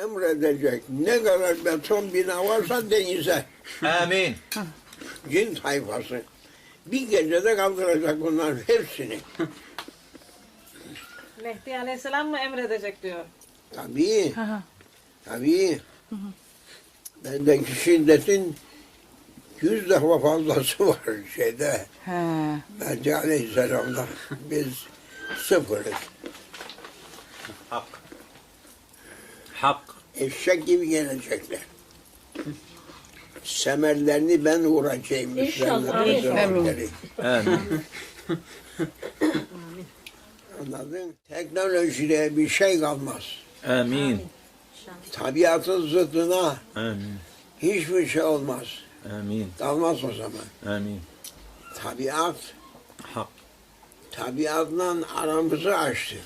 Emredecek ne kadar beton bina varsa denize. Amin. Cin tayfası. Bir gecede kaldıracak bunların hepsini. Mehdi Aleyhisselam mı emredecek diyor. Tabii, Hı hı. tabii. Bendeki şiddetin yüz defa fazlası var şeyde. He. Bence aleyhisselamda biz sıfırız. Hak. Hak. Eşek gibi gelecekler. Semerlerini ben vuracağım. İnşallah. Amin. Anladın? Teknolojide bir şey kalmaz. Amin. Tabiatın zıddına Amin. hiçbir şey olmaz. Amin. Kalmaz o zaman. Amin. Tabiat, Hak. tabiatla aramızı açtı.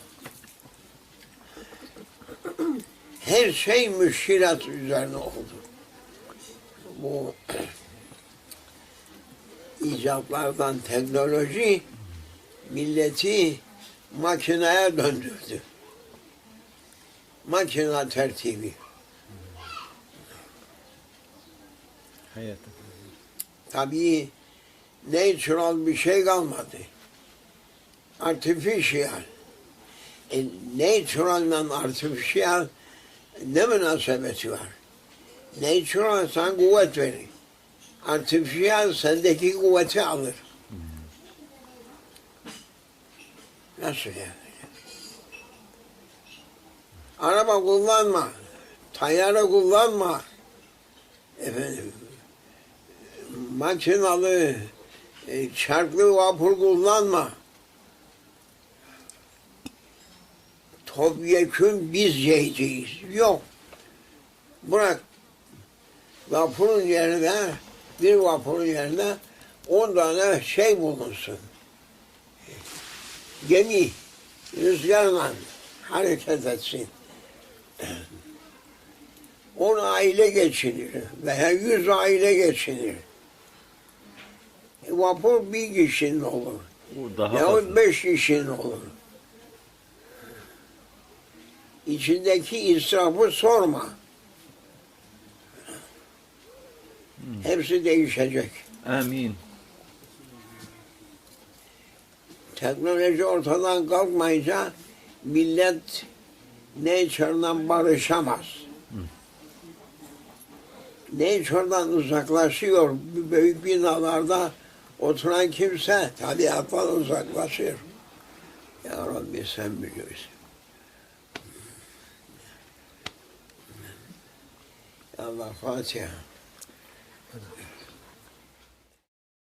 Her şey müşkilat üzerine oldu. Bu icatlardan teknoloji milleti makineye döndürdü. Makine tertibi. Hayatım. Tabii natural bir şey kalmadı. Artificial. E, natural ile artificial ne münasebeti var? Natural sana kuvvet verir. Artificial sendeki kuvveti alır. Nasıl yani? Araba kullanma. Tayyare kullanma. Efendim, makinalı, e, çarklı vapur kullanma. Topyekun biz yiyeceğiz. Yok. Bırak. Vapurun yerine, bir vapurun yerine on tane şey bulunsun. Gemi rüzgarla hareket etsin. On aile geçinir veya yüz aile geçinir. E, vapur bir kişinin olur. Daha Yahut beş kişinin olur. İçindeki israfı sorma. Hepsi değişecek. Amin. Teknoloji ortadan kalkmayınca millet nature'dan barışamaz. Nature'dan uzaklaşıyor. Büyük binalarda oturan kimse tabiattan uzaklaşır. Ya Rabbi sen biliyorsun. Allah Fatiha.